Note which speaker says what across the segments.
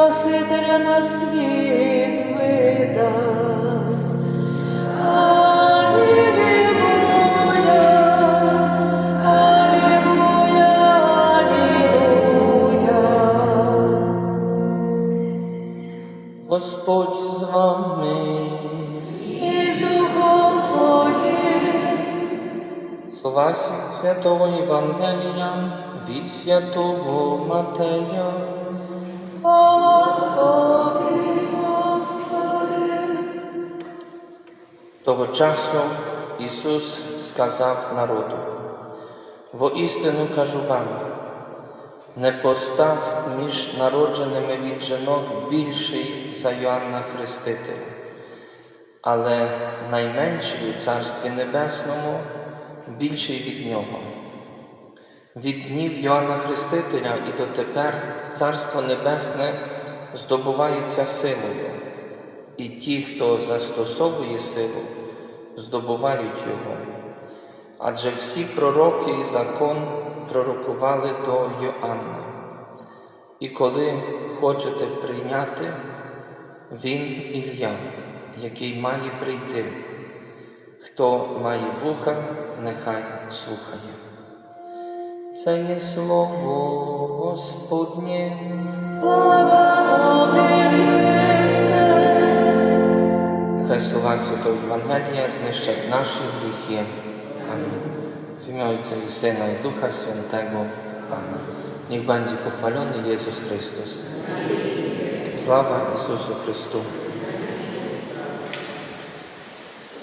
Speaker 1: Спасителя на світ видасть. Алілуя, алілуя, алілуя.
Speaker 2: Господь з вами.
Speaker 1: І з Духом Твоїм.
Speaker 2: Слова Святого Євангелія від Святого Матея. Того часу Ісус сказав народу, воістину кажу вам, не постав між народженими від жінок більший за Йоанна Хрестителя, але найменший у Царстві Небесному більший від нього. Від днів Йоанна Хрестителя і дотепер Царство Небесне здобувається силою, і ті, хто застосовує силу, здобувають його. Адже всі пророки і закон пророкували до Йоанна. І коли хочете прийняти, він Ілля, який має прийти. Хто має вуха, нехай слухає. Це є слово Господнє.
Speaker 1: Слава Тобі.
Speaker 2: Нехай слова Святого Євангелія знищать наші гріхи. Амінь. W imię Ojca i Syna i Ducha Świętego. Amen. Niech będzie pochwalony Jezus Chrystus. Слава Ісусу Христу.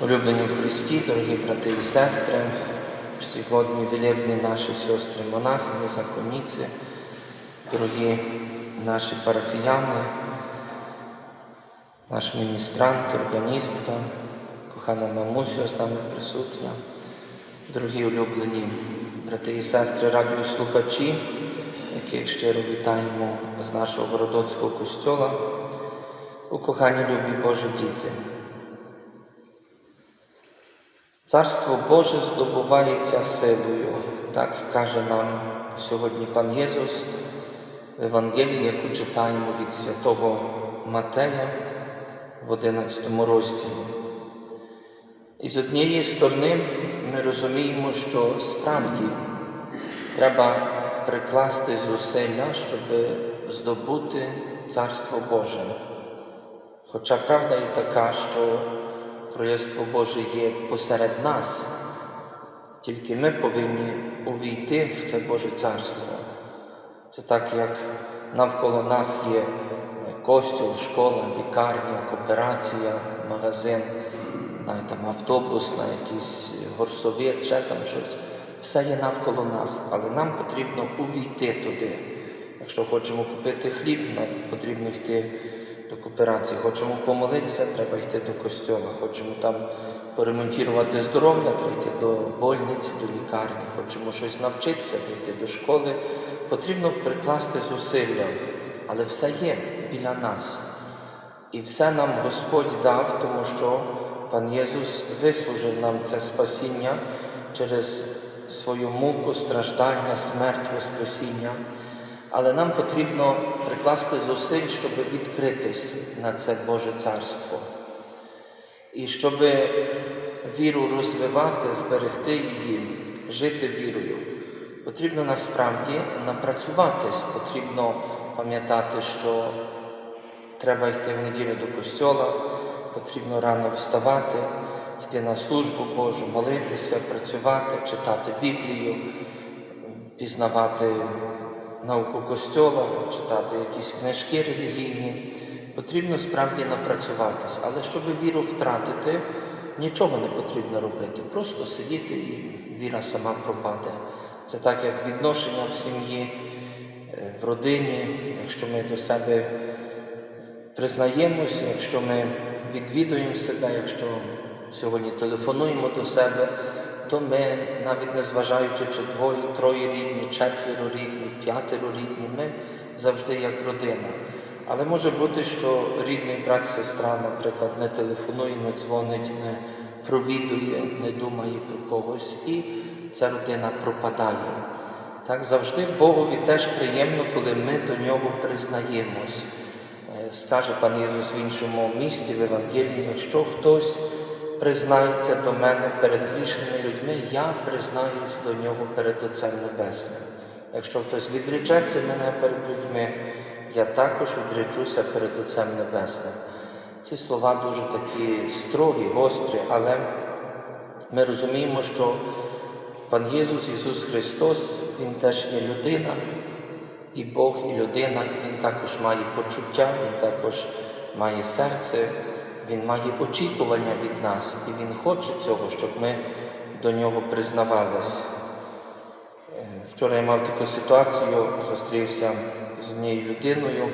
Speaker 2: Улюблені в Христі, дорогі брати і сестри, чтігодні вілібні наші сестри монахини, законниці, дорогі наші парафіяни, наш міністрант, органістка, кохана мамусю з нами присутня, дорогі улюблені брати і сестри, радіослухачі, яких щиро вітаємо з нашого Городоцького костьола, у кохані любі Божі діти. Царство Боже здобувається силою, так каже нам сьогодні пан Єсус в Евангелії, яку читаємо від святого Матея в 11 розділі. І з однієї сторони ми розуміємо, що справді треба прикласти зусилля, щоб здобути Царство Боже. Хоча правда і така, що Крólestwo Боже є посеред нас, тільки ми повинні увійти в це Боже Царство. Це так, як навколо нас є костюл, школа, лікарня, кооперація, магазин, навіть там автобус, на якийсь горсовет, ще там щось. Все є навколо нас, але нам потрібно увійти туди. Якщо хочемо купити хліб, нам потрібно йти до кооперації. Хочемо помолитися, треба йти до костьола. Хочемо там поремонтувати здоров'я, треба йти до больниці, до лікарні. Хочемо щось навчитися, треба йти до школи. Потрібно прикласти зусилля, але все є біля нас. І все нам Господь дав, тому що Пан Єсус вислужив нам це спасіння через свою муку, страждання, смерть, Воскресіння. Але нам потрібно прикласти зусиль, щоб відкритись на це Боже Царство. І щоб віру розвивати, зберегти її, жити вірою, потрібно насправді напрацюватись, потрібно пам'ятати, що треба йти в неділю до костьола, потрібно рано вставати, йти на службу Божу, молитися, працювати, читати Біблію, пізнавати науку костьола, читати якісь книжки релігійні. Потрібно справді напрацюватись, але щоб віру втратити, нічого не потрібно робити. Просто сидіти і віра сама пропаде. Це так, як відношення в сім'ї, е, в родині, якщо ми до себе признаємося, якщо ми відвідуємо себе, якщо сьогодні телефонуємо до себе, то ми, навіть не зважаючи, чи двоє, троє рідні, четверо рідні, п'ятеро рідні, ми завжди як родина. Але може бути, що рідний брат, сестра, наприклад, не телефонує, не дзвонить, не провідує, не думає про когось, і ця родина пропадає. Так завжди Богові теж приємно, коли ми до нього признаємось. Е, Скаже пан Ісус в іншому місці в Євангелії, якщо хтось признається до мене перед грішними людьми, я признаюсь до нього перед Отцем Небесним. Якщо хтось відречеться мене перед людьми, я також відречуся перед Отцем Небесним. Ці слова дуже такі строгі, гострі, але ми розуміємо, що пан Єсус, Ісус Христос, Він теж є людина, і Бог, і людина, Він також має почуття, Він також має серце, Він має очікування від нас, і Він хоче цього, щоб ми до нього признавались. Е, Вчора я мав таку ситуацію, зустрівся з однією людиною,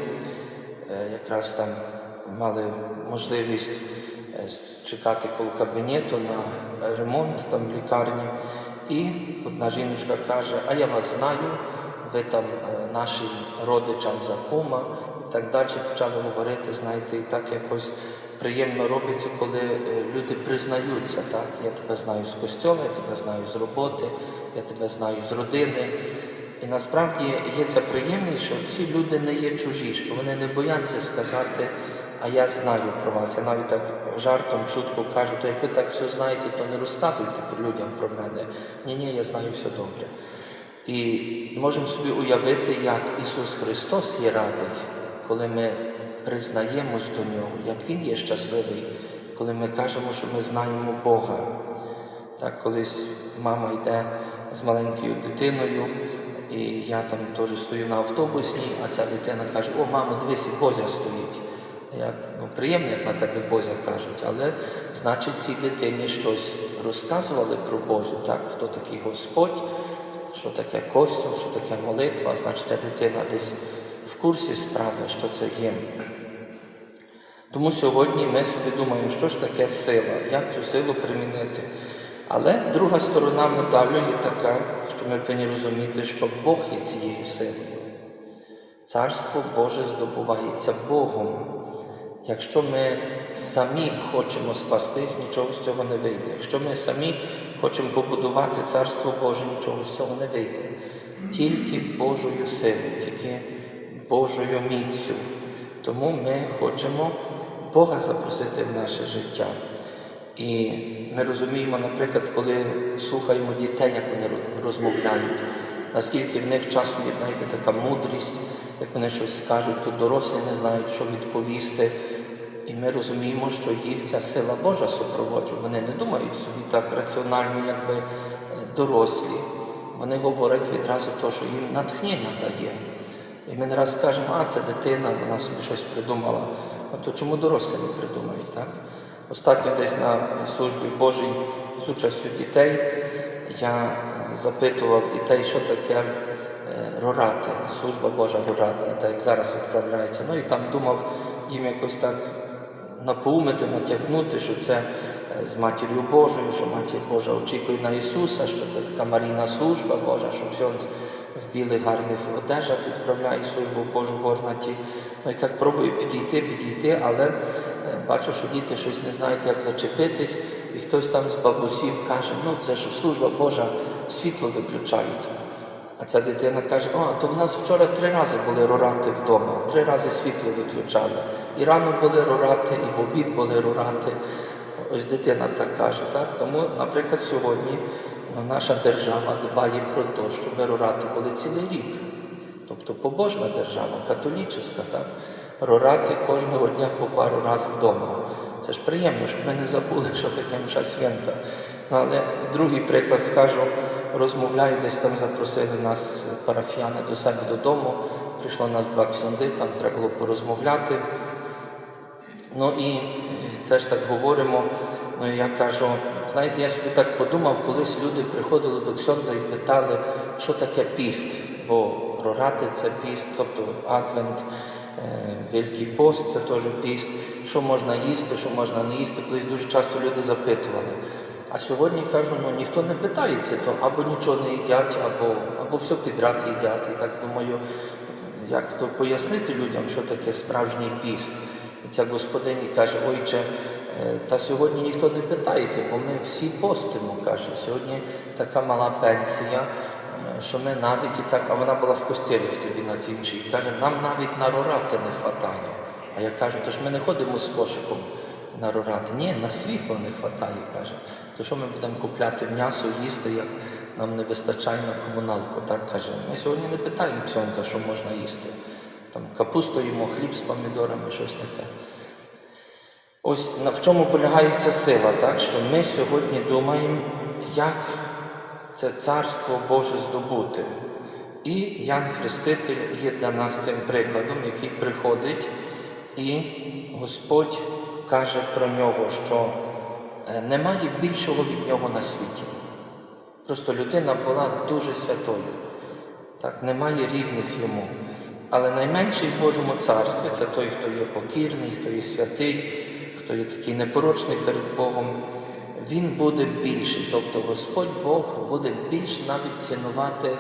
Speaker 2: е, якраз там мали можливість е, чекати коло кабінету на ремонт там в лікарні. І одна жіночка каже, а я вас знаю, ви там е, нашим родичам знакома і так далі почали говорити, знаєте, і так якось приємно робиться, коли е, люди признаються, так, я тебе знаю з костьола, я тебе знаю з роботи, я тебе знаю з родини. І насправді є ця приємність, що ці люди не є чужі, що вони не бояться сказати, а я знаю про вас. Я навіть так жартом, шутку кажу, то як ви так все знаєте, то не розказуйте людям про мене. Ні, ні, я знаю все добре. І можемо собі уявити, як Ісус Христос є радий, коли ми признаємось до Нього, як Він є щасливий, коли ми кажемо, що ми знаємо Бога. Так, колись мама йде з маленькою дитиною, і я там теж стою на автобусній, а ця дитина каже: О, мамо, дивись, Бозя стоїть. Як, ну, приємно, як на тебе Бозя кажуть, але значить цій дитині щось розказували про Бозю, так, хто такий Господь, що таке костюм, що таке молитва, значить ця дитина десь в курсі справи, що це є. Тому сьогодні ми собі думаємо, що ж таке сила, як цю силу примінити. Але друга сторона медалю є така, що ми повинні розуміти, що Бог є цією силою. Царство Боже здобувається Богом. Якщо ми самі хочемо спастись, нічого з цього не вийде. Якщо ми самі хочемо побудувати Царство Боже, нічого з цього не вийде. Тільки Божою силою, тільки Божою міцю. Тому ми хочемо Бога запросити в наше життя. І ми розуміємо, наприклад, коли слухаємо дітей, як вони розмовляють, наскільки в них часом є знаєте, така мудрість, як вони щось скажуть, то дорослі не знають, що відповісти. І ми розуміємо, що їх ця сила Божа супроводжує. Вони не думають собі так раціонально, якби е, дорослі. Вони говорять відразу те, що їм натхнення дає. І ми не раз кажемо, а це дитина, вона собі щось придумала. А то чому дорослі не придумають, так? Остатньо десь на службі Божій з участю дітей я е, запитував дітей, що таке е, рорати, служба Божа роратна, так як зараз відправляється. Ну і там думав їм якось так напоумити, натякнути, що це е, з матір'ю Божою, що матір Божа очікує на Ісуса, що це така Марійна служба Божа, що Ксьонз в білих гарних одежах відправляє службу Божу в горнаті. Ну і так пробую підійти, підійти, але е, бачу, що діти щось не знають, як зачепитись, і хтось там з бабусів каже, ну це ж служба Божа, світло виключають. А ця дитина каже, о, то в нас вчора три рази були рорати вдома, три рази світло виключали. І рано були рорати, і в обід були рорати. Ось дитина так каже. Так? Тому, наприклад, сьогодні ну, наша держава дбає про те, щоб рорати були цілий рік. Тобто побожна держава, католічська, так? Рорати кожного дня по пару разів вдома. Це ж приємно, щоб ми не забули, що таке мша свята. Ну, але другий приклад скажу, розмовляю, десь там запросили нас парафіяни до себе додому. Прийшло нас два ксьонзи, там треба було порозмовляти. Ну і е, теж так говоримо. Ну я кажу, знаєте, я собі так подумав, колись люди приходили до Ксьонза і питали, що таке піст. Бо рорати це піст, тобто адвент, е, Великий пост це теж піст, що можна їсти, що можна не їсти. Колись дуже часто люди запитували. А сьогодні кажу, ну ніхто не питається, то або нічого не їдять, або, або все підряд їдять. І так думаю, як то пояснити людям, що таке справжній піст. І ця господині каже, ойче, е, та сьогодні ніхто не питається, бо ми всі постимо, каже. Сьогодні така мала пенсія, е, що ми навіть і так, а вона була в костілі тоді на цій вчі, каже, нам навіть на рорати не вистачає. А я кажу, то ж ми не ходимо з кошиком на рорати. Ні, на світло не вистачає, каже. То що ми будемо купляти м'ясо, їсти, як нам не вистачає на комуналку, так каже. Ми сьогодні не питаємо ксьонза, що можна їсти. Там капусту їмо, хліб з помідорами, щось таке. Ось в чому полягає ця сила, так? що ми сьогодні думаємо, як це царство Боже здобути. І Ян Хреститель є для нас цим прикладом, який приходить, і Господь каже про нього, що е, немає більшого від нього на світі. Просто людина була дуже святою, так, немає рівних йому. Але найменший в Божому царстві це той, хто є покірний, хто є святий, хто є такий непорочний перед Богом. Він буде більший, тобто Господь Бог буде більш навіть цінувати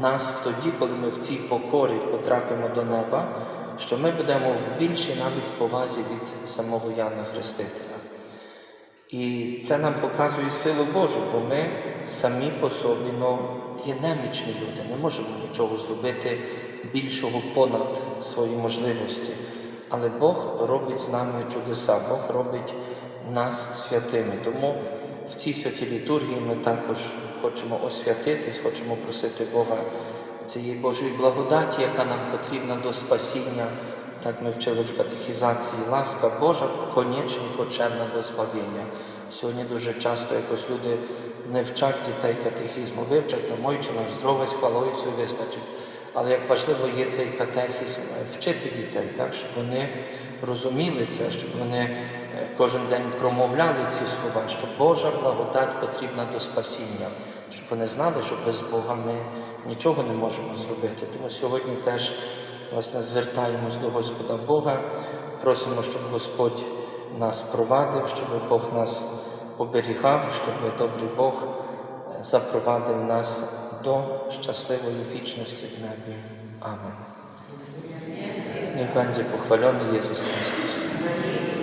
Speaker 2: нас тоді, коли ми в цій покорі потрапимо до неба, що ми будемо в більшій навіть повазі від самого Яна Хрестителя. І це нам показує силу Божу, бо ми самі по собі ну, є немічні люди, не можемо нічого зробити більшого понад свої можливості. Але Бог робить з нами чудеса, Бог робить нас святими. Тому в цій святій літургії ми також хочемо освятитись, хочемо просити Бога цієї Божої благодаті, яка нам потрібна до спасіння. Так ми вчили в катехізації. Ласка Божа конечна і почерна до збавлення. Сьогодні дуже часто якось люди не вчать дітей катехізму, вивчать там ой, чи наш здоровець хвалою вистачить. Але як важливо є цей катехізм е, вчити дітей, так, щоб вони розуміли це, щоб вони е, кожен день промовляли ці слова, що Божа благодать потрібна до спасіння, щоб вони знали, що без Бога ми нічого не можемо зробити. Тому сьогодні теж власне звертаємось до Господа Бога, просимо, щоб Господь нас провадив, щоб Бог нас оберігав, щоб добрий Бог е, запровадив нас до щасливої вічності в небі. Амен. Niech będzie pochwalony Jezus Chrystus.